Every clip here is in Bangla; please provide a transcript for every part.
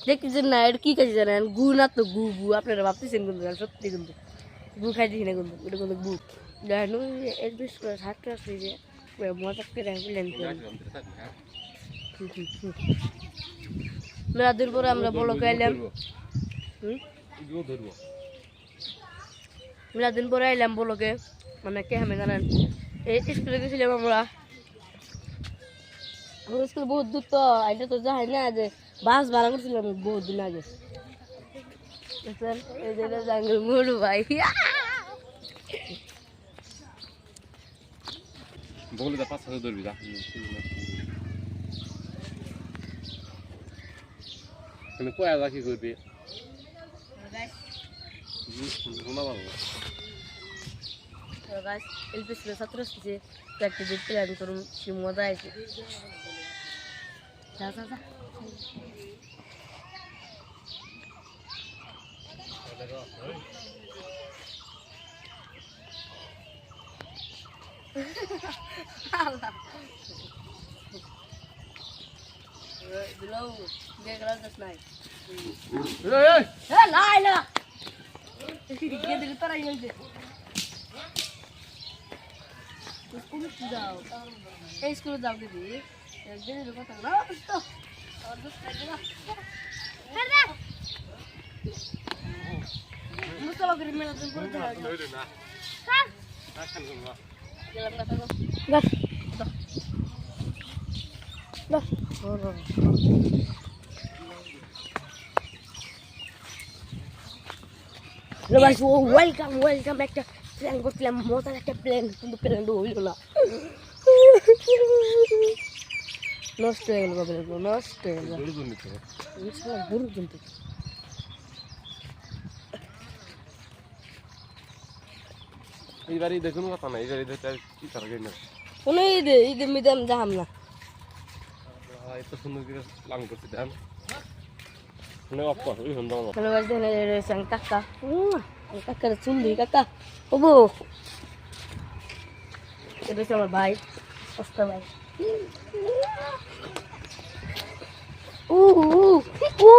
দেখতেছেন না এটা কি কাছে জানেন? গু না তো গু গু। আপনারা ভাবতেছেন কিন্তু সত্যি কিন্তু। গু খাইতেছি না কিন্তু এটা কিন্তু গু। দেখেন বিশ করে ষাট আসছে যে মজা করে প্ল্যান মেলাদিন পরে আমরা বলো খাইলাম। হুম? মেলাদিন পরে আইলাম বলোকে। মানে কে আমি জানেন? এই স্কুলে গেছিলাম আমরা। আমার স্কুল বহুত দূর তো এটা তো যাই না যে বাস ভাড়া করছিলাম বহুত দিন আগে। মুড়ু ভাই। বগলে দা পাঁচ হাজার ধরবি তুমি কয়া দা করবি? শোনা পাবো গাছ এলপি ছাত্র প্ল্যান করুন সে মজা আছে যা যা যা Below, dia kalau dah naik. Eh, naik lah. Dia dari tara yang dia. স্কুলে যাও এই স্কুলে যাও দিদি একদিন এর কথা না তো আর দুধ খাইতে না মুসলা করে মেলা তুমি করে যাও গেলাম কথা গো বাস বাস হ্যালো ভাই ওয়েলকাম ওয়েলকাম একটা প্ল্যান করছিলাম মজার একটা প্ল্যান কিন্তু প্ল্যানটা হইল না নষ্ট হয়ে গেল প্ল্যানগুলো নষ্ট হয়ে গেল গরু কিন্তু এইবারই দেখুন কথা না এইবারই দেখতে কি গেল না কোনো ঈদে ঈদে মিদে আমি যাহাম না এত সুন্দর করে লাং করছি দেন। মানে অফ কর ওই হন্দ আমার হ্যালো ভাই দেখেন এই রয়েছে কাকা। কাকার চুল দিই কাকা ওবো এটা আমার ভাই অস্তা ভাই। উ উ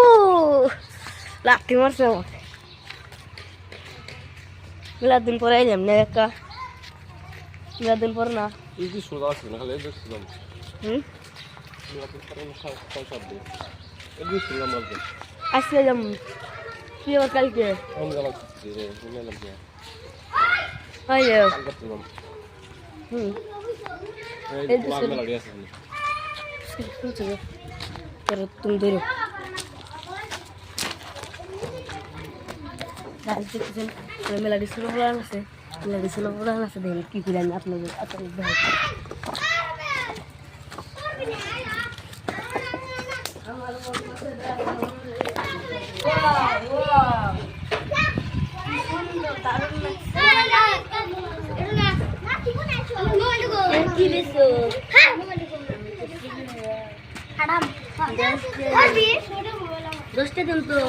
লাঠি মারছে আমার মেলার দিন পরে আইলাম না একা মেলার দিন পরে না কি সোজা আছে না খালি দেখছিলাম হুম সব দিয়ে এগুলো শুনলাম বলতে আসলে যাম তুই আবার কালকে আমি গেলাম রে শুনলাম কি করছিলাম হুম তুমি ধরো গাছ দেখতেছেন ষোলো পুরাণ আছে মেলাডি ষোলো পুরাণ আছে দেখেন কি করে আমি আপনাদের আপনাদের দশটা দিন তো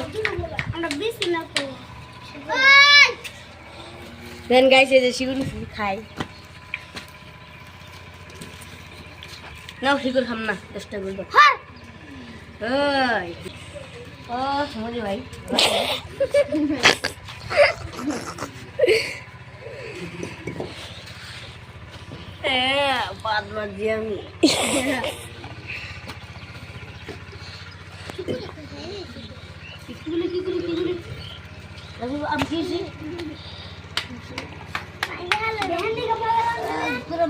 দেন গাইছে যে শিগুন খাই। নাও শিগুর খাম না দশটা বলব ওই। ও মজে ভাই। হ্যাঁ বাদ বাদ দিয়ে আমি কিগুলি কিগুলি কিগুলি আমি আমি কিছি পুরো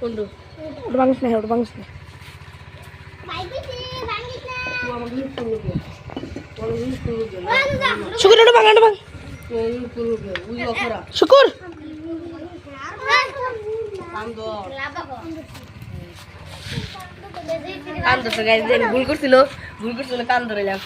কোনটো ওটা না ওটা না শুকুর ওটা ওটা শুকুর কান্দ গাইজ ভুল করছিল। ভুল করছিল কান্দ রইলাম।